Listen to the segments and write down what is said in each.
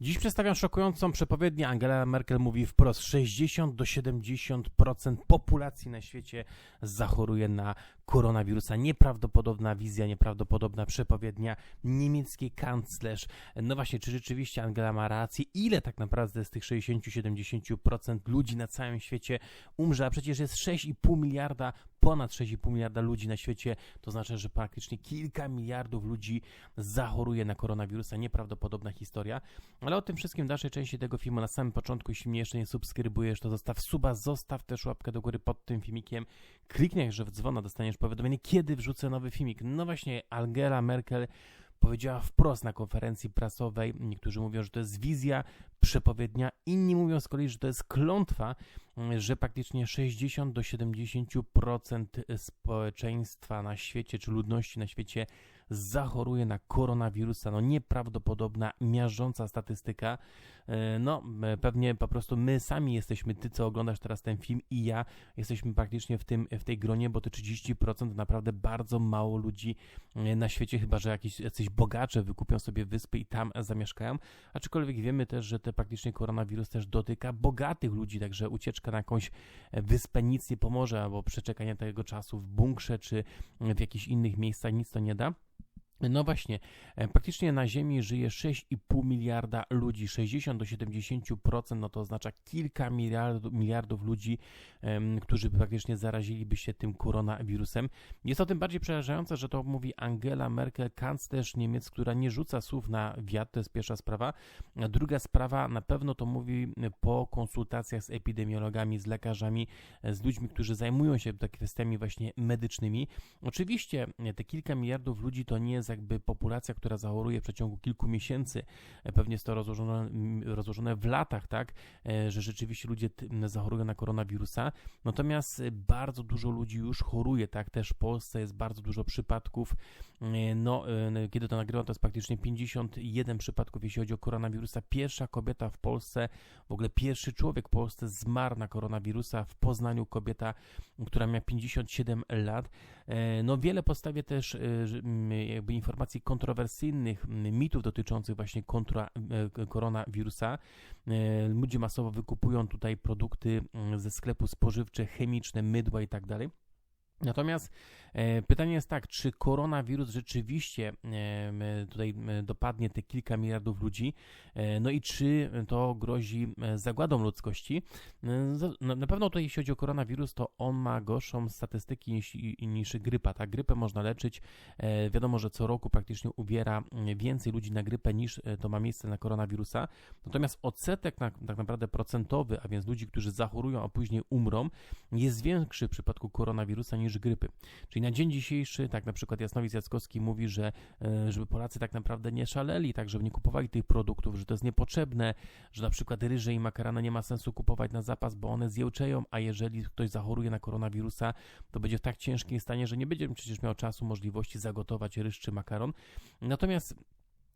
Dziś przedstawiam szokującą przepowiednię. Angela Merkel mówi wprost: 60 do 70% populacji na świecie zachoruje na koronawirusa. Nieprawdopodobna wizja, nieprawdopodobna przepowiednia niemieckiej kanclerz. No właśnie, czy rzeczywiście Angela ma rację? Ile tak naprawdę z tych 60-70% ludzi na całym świecie umrze? A przecież jest 6,5 miliarda ponad 6,5 miliarda ludzi na świecie, to znaczy, że praktycznie kilka miliardów ludzi zachoruje na koronawirusa. Nieprawdopodobna historia. Ale o tym wszystkim w dalszej części tego filmu na samym początku. Jeśli mnie jeszcze nie subskrybujesz, to zostaw suba, zostaw też łapkę do góry pod tym filmikiem. Kliknij, że w dzwona dostaniesz powiadomienie, kiedy wrzucę nowy filmik. No właśnie, Angela Merkel powiedziała wprost na konferencji prasowej. Niektórzy mówią, że to jest wizja, przepowiednia, inni mówią z kolei, że to jest klątwa, że praktycznie 60 do 70% społeczeństwa na świecie, czy ludności na świecie zachoruje na koronawirusa. No nieprawdopodobna, miażdżąca statystyka. E, no pewnie po prostu my sami jesteśmy, ty co oglądasz teraz ten film i ja jesteśmy praktycznie w, tym, w tej gronie, bo to 30% naprawdę bardzo mało ludzi e, na świecie, chyba że jakieś, jacyś bogacze wykupią sobie wyspy i tam zamieszkają. Aczkolwiek wiemy też, że te praktycznie koronawirus też dotyka bogatych ludzi, także ucieczka na jakąś wyspę nic nie pomoże, albo przeczekanie tego czasu w bunkrze czy w jakichś innych miejscach nic to nie da. No właśnie, e, praktycznie na Ziemi żyje 6,5 miliarda ludzi, 60 do 70%, no to oznacza kilka miliardów, miliardów ludzi, um, którzy praktycznie zaraziliby się tym koronawirusem. Jest to tym bardziej przerażające, że to mówi Angela Merkel, kanclerz Niemiec, która nie rzuca słów na wiatr, to jest pierwsza sprawa. Druga sprawa, na pewno to mówi po konsultacjach z epidemiologami, z lekarzami, e, z ludźmi, którzy zajmują się kwestiami właśnie medycznymi. Oczywiście e, te kilka miliardów ludzi to nie jest jakby populacja, która zachoruje w przeciągu kilku miesięcy, e, pewnie jest to rozłożone, rozłożone w latach, tak, e, że rzeczywiście ludzie zachorują na koronawirusa, natomiast e, bardzo dużo ludzi już choruje, tak, też w Polsce jest bardzo dużo przypadków, no, kiedy to nagrywam, to jest praktycznie 51 przypadków, jeśli chodzi o koronawirusa. Pierwsza kobieta w Polsce, w ogóle pierwszy człowiek w Polsce zmarł na koronawirusa w Poznaniu, kobieta, która miała 57 lat. No, wiele postawie też jakby informacji kontrowersyjnych, mitów dotyczących właśnie kontra, e, koronawirusa. E, ludzie masowo wykupują tutaj produkty ze sklepu spożywcze, chemiczne, mydła i tak dalej. Natomiast e, pytanie jest tak, czy koronawirus rzeczywiście e, tutaj e, dopadnie te kilka miliardów ludzi, no i czy to grozi zagładą ludzkości? Na pewno to jeśli chodzi o koronawirus, to on ma gorszą statystyki niż, niż grypa. Ta grypę można leczyć. Wiadomo, że co roku praktycznie uwiera więcej ludzi na grypę niż to ma miejsce na koronawirusa. Natomiast odsetek na, tak naprawdę procentowy, a więc ludzi, którzy zachorują, a później umrą, jest większy w przypadku koronawirusa niż grypy. Czyli na dzień dzisiejszy, tak na przykład Jasnowic Jackowski mówi, że e, żeby Polacy tak naprawdę nie szaleli, tak żeby nie kupowali tych produktów, że to jest niepotrzebne, że na przykład ryże i makarana nie ma sensu kupować na zapas, bo one zjełczeją, a jeżeli ktoś zachoruje na koronawirusa, to będzie w tak ciężkim stanie, że nie będzie przecież miał czasu, możliwości zagotować ryż czy makaron. Natomiast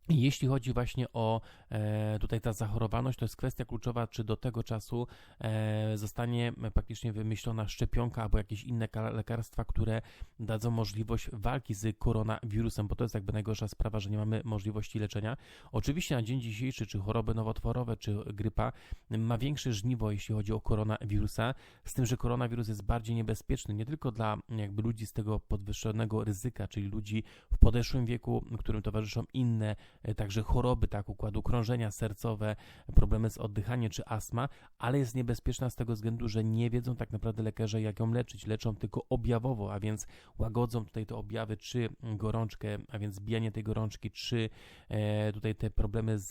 jeśli chodzi właśnie o e, tutaj ta zachorowaność, to jest kwestia kluczowa, czy do tego czasu e, zostanie praktycznie wymyślona szczepionka albo jakieś inne lekarstwa, które dadzą możliwość walki z koronawirusem, bo to jest jakby najgorsza sprawa, że nie mamy możliwości leczenia. Oczywiście na dzień dzisiejszy, czy choroby nowotworowe, czy grypa ma większe żniwo, jeśli chodzi o koronawirusa, z tym, że koronawirus jest bardziej niebezpieczny nie tylko dla jakby ludzi z tego podwyższonego ryzyka, czyli ludzi w podeszłym wieku, którym towarzyszą inne także choroby tak, układu krążenia sercowe, problemy z oddychaniem czy astma, ale jest niebezpieczna z tego względu, że nie wiedzą tak naprawdę lekarze, jak ją leczyć. Leczą tylko objawowo, a więc łagodzą tutaj te objawy, czy gorączkę, a więc zbijanie tej gorączki, czy e, tutaj te problemy z,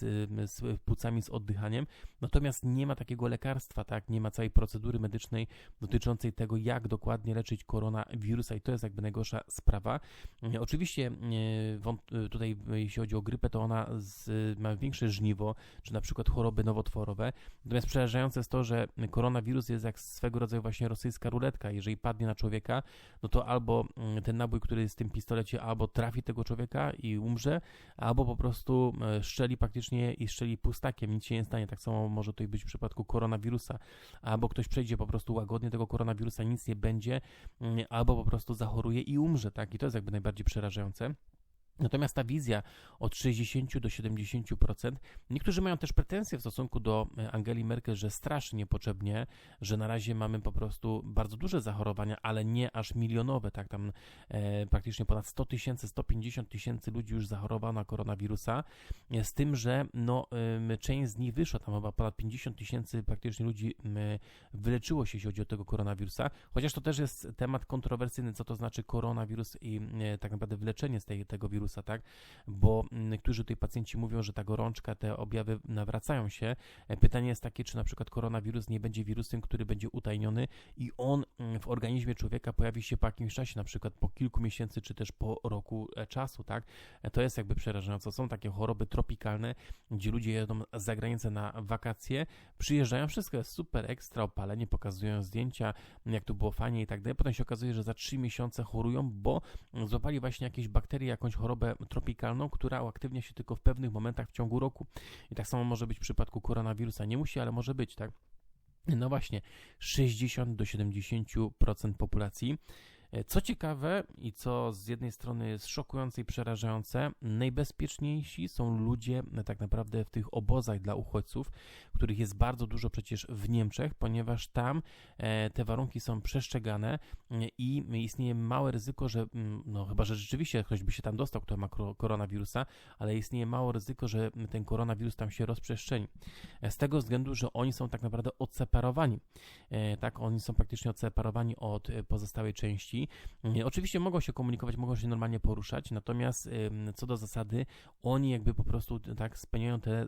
z płucami, z oddychaniem. Natomiast nie ma takiego lekarstwa, tak, nie ma całej procedury medycznej dotyczącej tego, jak dokładnie leczyć koronawirusa i to jest jakby najgorsza sprawa. E, oczywiście e, tutaj, jeśli chodzi o grypę, to ona z, ma większe żniwo, czy na przykład choroby nowotworowe. Natomiast przerażające jest to, że koronawirus jest jak swego rodzaju właśnie rosyjska ruletka. Jeżeli padnie na człowieka, no to albo mm, ten nabój, który jest w tym pistolecie, albo trafi tego człowieka i umrze, albo po prostu e, szczeli praktycznie i szczeli pustakiem, nic się nie stanie. Tak samo może to być w przypadku koronawirusa. Albo ktoś przejdzie po prostu łagodnie tego koronawirusa, nic nie będzie, mm, albo po prostu zachoruje i umrze, tak? I to jest jakby najbardziej przerażające. Natomiast ta wizja od 60 do 70%, niektórzy mają też pretensje w stosunku do e, Angeli Merkel, że straszy niepotrzebnie, że na razie mamy po prostu bardzo duże zachorowania, ale nie aż milionowe, tak tam e, praktycznie ponad 100 tysięcy, 150 tysięcy ludzi już zachorowało na koronawirusa, e, z tym, że no, e, część z nich wyszła, tam chyba ponad 50 tysięcy praktycznie ludzi e, wyleczyło się, jeśli chodzi o tego koronawirusa, chociaż to też jest temat kontrowersyjny, co to znaczy koronawirus i e, tak naprawdę wyleczenie z tej, tego wirusa, tak? Bo niektórzy tutaj pacjenci mówią, że ta gorączka, te objawy nawracają się. E, pytanie jest takie, czy na przykład koronawirus nie będzie wirusem, który będzie utajniony i on w organizmie człowieka pojawi się po jakimś czasie, na przykład po kilku miesięcy, czy też po roku e, czasu, tak? E, to jest jakby przerażające. Są takie choroby tropikalne, gdzie ludzie jedą za granicę na wakacje, przyjeżdżają, wszystko jest super, ekstra, opalenie, pokazują zdjęcia, jak to było fajnie i tak dalej. Potem się okazuje, że za trzy miesiące chorują, bo złapali właśnie jakieś bakterie, jakąś chorobę chorobę tropikalną, która uaktywnia się tylko w pewnych momentach w ciągu roku. I tak samo może być w przypadku koronawirusa. Nie musi, ale może być, tak? No właśnie, 60 do 70% populacji co ciekawe i co z jednej strony jest szokujące i przerażające, najbezpieczniejsi są ludzie e, tak naprawdę w tych obozach dla uchodźców, których jest bardzo dużo przecież w Niemczech, ponieważ tam e, te warunki są przestrzegane i istnieje małe ryzyko, że no chyba, że rzeczywiście ktoś by się tam dostał, kto ma koronawirusa, ale istnieje mało ryzyko, że ten koronawirus tam się rozprzestrzeni. Z tego względu, że oni są tak naprawdę odseparowani. Tak, oni są praktycznie odseparowani od pozostałej części Oczywiście mogą się komunikować, mogą się normalnie poruszać, natomiast co do zasady, oni jakby po prostu tak spełniają te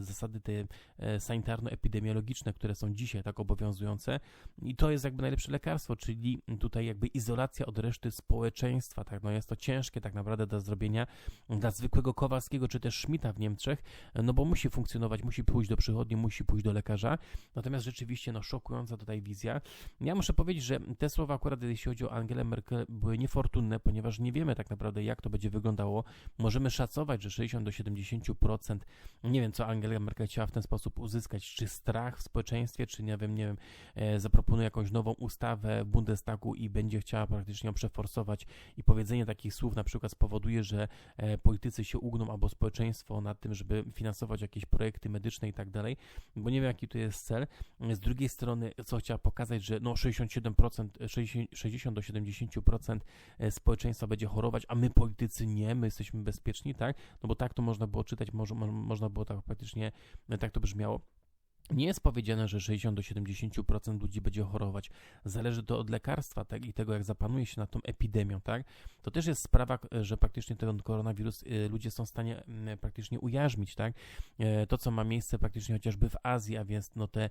zasady te e, sanitarno-epidemiologiczne, które są dzisiaj tak obowiązujące. I to jest jakby najlepsze lekarstwo, czyli tutaj jakby izolacja od reszty społeczeństwa, tak, no jest to ciężkie tak naprawdę do zrobienia dla zwykłego Kowalskiego czy też Schmidta w Niemczech, no bo musi funkcjonować, musi pójść do przychodni, musi pójść do lekarza, natomiast rzeczywiście no szokująca tutaj wizja. Ja muszę powiedzieć, że te słowa akurat jeśli chodzi o Angelę Merkel były niefortunne, ponieważ nie wiemy tak naprawdę, jak to będzie wyglądało. Możemy szacować, że 60 do 70%, nie wiem, co Angela Merkel chciała w ten sposób uzyskać, czy strach w społeczeństwie, czy nie wiem, nie wiem, e, zaproponuje jakąś nową ustawę Bundestagu i będzie chciała praktycznie ją przeforsować i powiedzenie takich słów na przykład spowoduje, że e, politycy się ugną albo społeczeństwo nad tym, żeby finansować jakieś projekty medyczne i tak dalej, bo nie wiem, jaki tu jest cel. Z drugiej strony, co chciała pokazać, że no 67%, 60 do 70% e, społeczeństwa będzie chorować, a my politycy nie, my jesteśmy bezpieczni, tak? No bo tak to można było czytać, może, można było tak praktycznie, e, tak to brzmiało. Nie jest powiedziane, że 60 do 70% ludzi będzie chorować. Zależy to od lekarstwa tak, i tego, jak zapanuje się nad tą epidemią. Tak? To też jest sprawa, że praktycznie ten koronawirus y, ludzie są w stanie praktycznie ujarzmić. Tak? E, to, co ma miejsce praktycznie chociażby w Azji, a więc no, te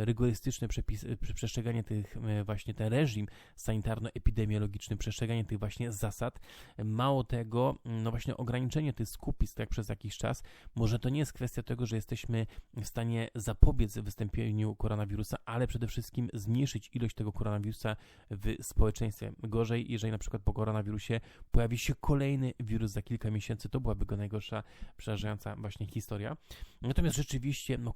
rygorystyczne przepisy, przestrzeganie tych właśnie ten reżim sanitarno-epidemiologiczny, przestrzeganie tych właśnie zasad. Mało tego, no właśnie ograniczenie tych skupisk tak przez jakiś czas, może to nie jest kwestia tego, że jesteśmy w stanie zapobiec wystąpieniu koronawirusa, ale przede wszystkim zmniejszyć ilość tego koronawirusa w społeczeństwie. Gorzej, jeżeli na przykład po koronawirusie pojawi się kolejny wirus za kilka miesięcy, to byłaby go najgorsza, przerażająca właśnie historia. Natomiast rzeczywiście no,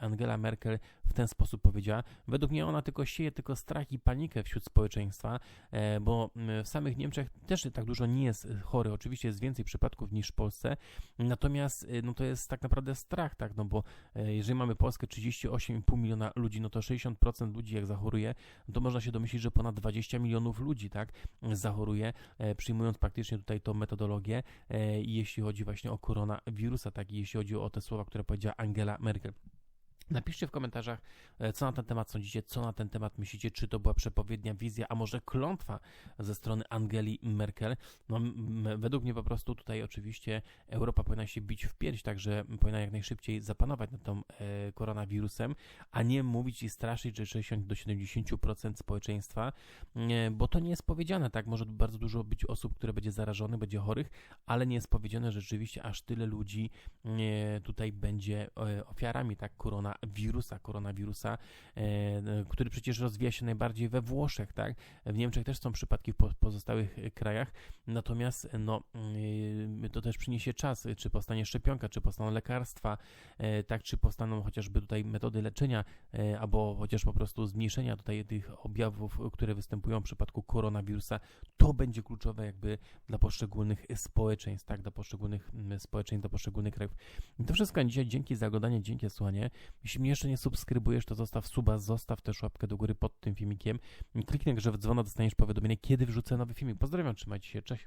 Angela Merkel w ten sposób powiedziała. Według mnie ona tylko sieje tylko strach i panikę wśród społeczeństwa, e, bo w samych Niemczech też tak dużo nie jest chory. Oczywiście jest więcej przypadków niż w Polsce, natomiast e, no, to jest tak naprawdę strach, tak, no bo e, mamy Polskę 38,5 miliona ludzi, no to 60% ludzi jak zachoruje, no to można się domyślić, że ponad 20 milionów ludzi, tak, zachoruje, przyjmując praktycznie tutaj tą metodologię, jeśli chodzi właśnie o koronawirusa, tak, jeśli chodzi o te słowa, które powiedziała Angela Merkel. Napiszcie w komentarzach, e, co na ten temat sądzicie, co na ten temat myślicie, czy to była przepowiednia, wizja, a może klątwa ze strony Angeli Merkel. No, według mnie po prostu tutaj oczywiście Europa powinna się bić w pierś, także powinna jak najszybciej zapanować nad tą e, koronawirusem, a nie mówić i straszyć, że 60 do 70% społeczeństwa, e, bo to nie jest powiedziane, tak? Może bardzo dużo być osób, które będzie zarażonych, będzie chorych, ale nie jest powiedziane, że rzeczywiście aż tyle ludzi e, tutaj będzie e, ofiarami, tak, korona koronawirusa, koronawirusa, e, e, który przecież rozwija się najbardziej we Włoszech, tak? W Niemczech też są przypadki w po, pozostałych e, krajach, natomiast no, y, to też przyniesie czas, czy powstanie szczepionka, czy powstaną lekarstwa, e, tak, czy powstaną chociażby tutaj metody leczenia, e, albo chociaż po prostu zmniejszenia tutaj tych objawów, które występują w przypadku koronawirusa, to będzie kluczowe jakby dla poszczególnych społeczeństw, tak, dla poszczególnych mm, społeczeństw, dla poszczególnych krajów. I to wszystko na dzisiaj. Dzięki za oglądanie, dzięki za słuchanie. Jeśli mnie jeszcze nie subskrybujesz, to zostaw suba, zostaw też łapkę do góry pod tym filmikiem. Kliknij także w dzwono, dostaniesz powiadomienie, kiedy wrzucę nowy filmik. Pozdrawiam, trzymajcie się, cześć.